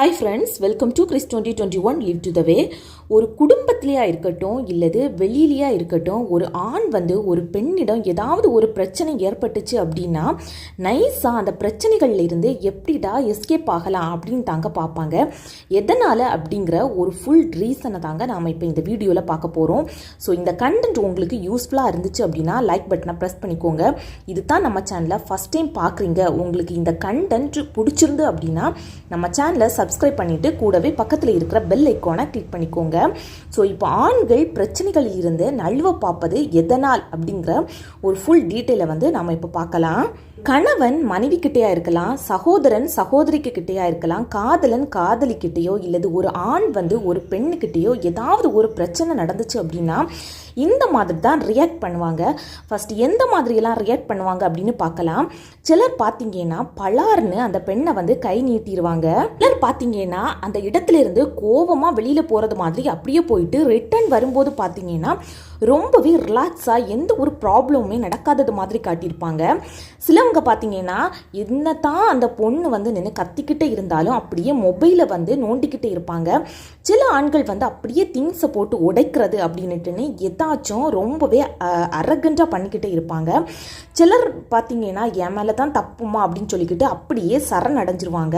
Hi friends welcome to Chris twenty twenty one live to the way ஒரு குடும்பத்திலேயா இருக்கட்டும் இல்லது வெளியிலையா இருக்கட்டும் ஒரு ஆண் வந்து ஒரு பெண்ணிடம் ஏதாவது ஒரு பிரச்சனை ஏற்பட்டுச்சு அப்படின்னா நைஸாக அந்த பிரச்சனைகளில் இருந்து எப்படிடா எஸ்கேப் ஆகலாம் அப்படின்னு தாங்க பார்ப்பாங்க. எதனால் அப்படிங்கிற ஒரு ஃபுல் ரீசனை தாங்க நாம் இப்போ இந்த வீடியோவில் பார்க்க போகிறோம் ஸோ இந்த கண்டென்ட் உங்களுக்கு யூஸ்ஃபுல்லாக இருந்துச்சு அப்படின்னா லைக் பட்டனை ப்ரெஸ் பண்ணிக்கோங்க. இது தான் நம்ம சேனலை ஃபஸ்ட் டைம் பார்க்குறீங்க. உங்களுக்கு இந்த கண்டென்ட் பிடிச்சிருந்து அப்படின்னா நம்ம சேனலை சப்ஸ்கிரைப் பண்ணிவிட்டு கூடவே பக்கத்தில் இருக்கிற பெல் ஐக்கானை கிளிக் பண்ணிக்கோங்க. ஸோ இப்போ ஆண்கள் பிரச்சனைகளில் இருந்து நழுவ பார்ப்பது எதனால் அப்படிங்கிற ஒரு ஃபுல் டீட்டெயிலை வந்து நம்ம இப்போ பார்க்கலாம். கணவன் மனைவி கிட்டேயா இருக்கலாம் சகோதரன் சகோதரிக்கு கிட்டேயா இருக்கலாம் காதலன் காதலி கிட்டேயோ இல்லது ஒரு ஆண் வந்து ஒரு பெண்ணுக்கிட்டேயோ ஏதாவது ஒரு பிரச்சனை நடந்துச்சு அப்படின்னா இந்த மாதிரி தான் ரியாக்ட் பண்ணுவாங்க. ஃபஸ்ட் எந்த மாதிரியெல்லாம் ரியாக்ட் பண்ணுவாங்க அப்படின்னு பார்க்கலாம். சிலர் பார்த்தீங்கன்னா பலார்னு அந்த பெண்ணை வந்து கை நீட்டிடுவாங்க சிலர் பார்த்தீங்கன்னா அந்த இடத்துல இருந்து கோவமாக வெளியில் போகிறது மாதிரி அப்படியே போயிட்டு ரிட்டர்ன் வரும்போது பார்த்தீங்கன்னா ரொம்பவே ரிலாக்ஸாக எந்த ஒரு ப்ராப்ளமுமே நடக்காதது மாதிரி காட்டியிருப்பாங்க. சிலவங்க பார்த்தீங்கன்னா என்ன தான் அந்த பொண்ணு வந்து நின்று கத்திக்கிட்டே இருந்தாலும் அப்படியே மொபைலை வந்து நோண்டிக்கிட்டே இருப்பாங்க. சில ஆண்கள் வந்து அப்படியே திங்ஸை போட்டு உடைக்கிறது அப்படின்னுட்டுன்னு எதாச்சும் ரொம்பவே அரகண்டாக பண்ணிக்கிட்டே இருப்பாங்க. சிலர் பார்த்தீங்கன்னா என் மேலே தான் தப்புமா? அப்படின்னு சொல்லிக்கிட்டு அப்படியே சரண் அடைஞ்சிருவாங்க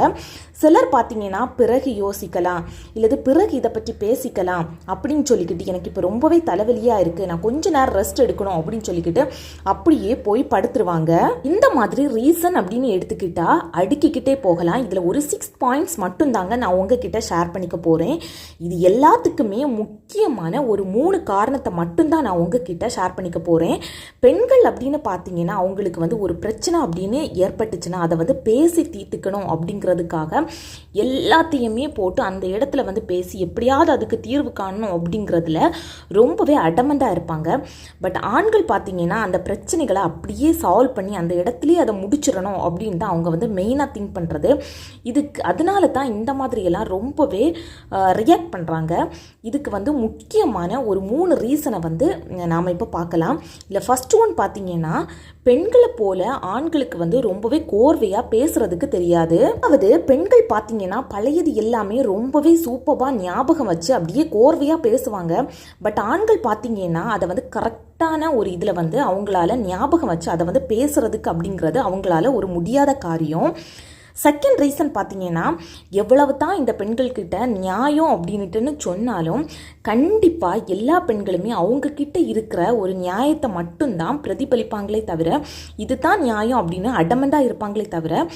சிலர் பார்த்தீங்கன்னா பிறகு யோசிக்கலாம். இல்லது பிறகு இதை பற்றி பேசிக்கலாம். அப்படின்னு சொல்லிக்கிட்டு எனக்கு இப்போ ரொம்பவே தலைவலியாக இருக்குது நான் கொஞ்ச நேரம் ரெஸ்ட் எடுக்கணும் அப்படின்னு சொல்லிக்கிட்டு அப்படியே போய் படுத்துருவாங்க. இந்த மாதிரி ரீசன் அப்படின்னு எடுத்துக்கிட்டா அடுக்கிக்கிட்டே போகலாம். இதில் ஒரு சிக்ஸ் பாயிண்ட்ஸ் மட்டும் தாங்க நான் உங்ககிட்ட ஷேர் பண்ணிக்க போகிறேன் இது எல்லாத்துக்குமே முக்கியமான ஒரு மூணு காரணத்தை மட்டும்தான் நான் உங்ககிட்ட ஷேர் பண்ணிக்க போகிறேன் பெண்கள் அப்படின்னு பார்த்தீங்கன்னா அவங்களுக்கு வந்து ஒரு பிரச்சனை அப்படின்னு ஏற்பட்டுச்சுன்னா அதை வந்து பேசி தீர்த்துக்கணும் அப்படிங்கிறதுக்காக எல்லாத்தையுமே போட்டு அந்த இடத்துல வந்து பேசி எப்படியாவது அதுக்கு தீர்வு காணணும் அப்படிங்கிறதுல ரொம்பவே அடமண்டாக இருப்பாங்க. பட் ஆண்கள் பார்த்தீங்கன்னா அந்த பிரச்சனைகளை அப்படியே சால்வ் பண்ணி அந்த இடத்துலையே அதை முடிச்சிடணும் அப்படின்னு தான் அவங்க வந்து மெயினாக திங்க் பண்ணுறது இதுக்கு அதனால தான் இந்த மாதிரியெல்லாம் ரொம்பவே ரியாக்ட் பண்ணுறாங்க இதுக்கு வந்து முக்கியமான ஒரு மூணு ரீசனை வந்து நாம் இப்போ பார்க்கலாம் இல்லை ஃபஸ்ட் ஒன் பார்த்தீங்கன்னா பெண்களை போல ஆண்களுக்கு வந்து ரொம்பவே கோர்வையாக பேசுறதுக்கு தெரியாது. அதாவது பெண்கள் பார்த்தீங்கன்னா பழையது எல்லாமே ரொம்பவே சூப்பராக ஞாபகம் வச்சு அப்படியே கோர்வையாக பேசுவாங்க. பட் ஆண்கள் பார்த்தீங்கன்னா அதை வந்து கரெக்டான ஒரு இதில் வந்து அவங்களால ஞாபகம் வச்சு அதை வந்து பேசுகிறதுக்கு அப்படிங்கிறது அவங்களால ஒரு முடியாத காரியம். செகண்ட் ரீசன் பார்த்தீங்கன்னா எவ்வளவு தான் இந்த பெண்கள்கிட்ட நியாயம் அப்படின்ட்டுன்னு சொன்னாலும் கண்டிப்பாக எல்லா பெண்களுமே அவங்கக்கிட்ட இருக்கிற ஒரு நியாயத்தை மட்டும்தான் பிரதிபலிப்பாங்களே தவிர இதுதான் நியாயம் அப்படின்னு அடமண்டாக இருப்பாங்களே தவிர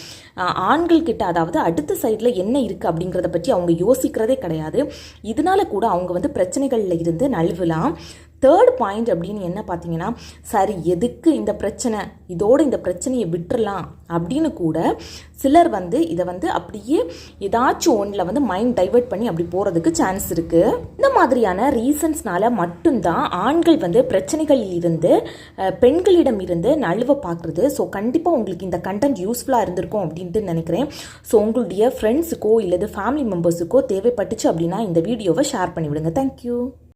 ஆண்கள்கிட்ட அதாவது அடுத்த சைடில் என்ன இருக்குது அப்படிங்கிறத பற்றி அவங்க யோசிக்கிறதே கிடையாது. இதனால கூட அவங்க வந்து பிரச்சனைகளில் இருந்து நழுவலாம். தேர்ட் பாயிண்ட் அப்படின்னு என்ன பார்த்தீங்கன்னா சரி எதுக்கு இந்த பிரச்சனை? இதோட இந்த பிரச்சனையை விட்டுறலாம். அப்படின்னு கூட சிலர் வந்து இதை வந்து அப்படியே ஏதாச்சும் ஒன்றில் வந்து மைண்ட் டைவெர்ட் பண்ணி அப்படி போகிறதுக்கு சான்ஸ் இருக்குது இந்த மாதிரியான ரீசன்ஸ்னால மட்டும்தான் ஆண்கள் வந்து பிரச்சனைகளில் இருந்து பெண்களிடம் இருந்து நழுவ பார்க்குறது. ஸோ கண்டிப்பாக உங்களுக்கு இந்த கண்டென்ட் யூஸ்ஃபுல்லாக இருந்திருக்கும் அப்படின்ட்டு நினைக்கிறேன். ஸோ உங்களுடைய ஃப்ரெண்ட்ஸுக்கோ இல்லது ஃபேமிலி மெம்பர்ஸுக்கோ தேவைப்பட்டுச்சு அப்படின்னா இந்த வீடியோவை ஷேர் பண்ணிவிடுங்க. தேங்க்யூ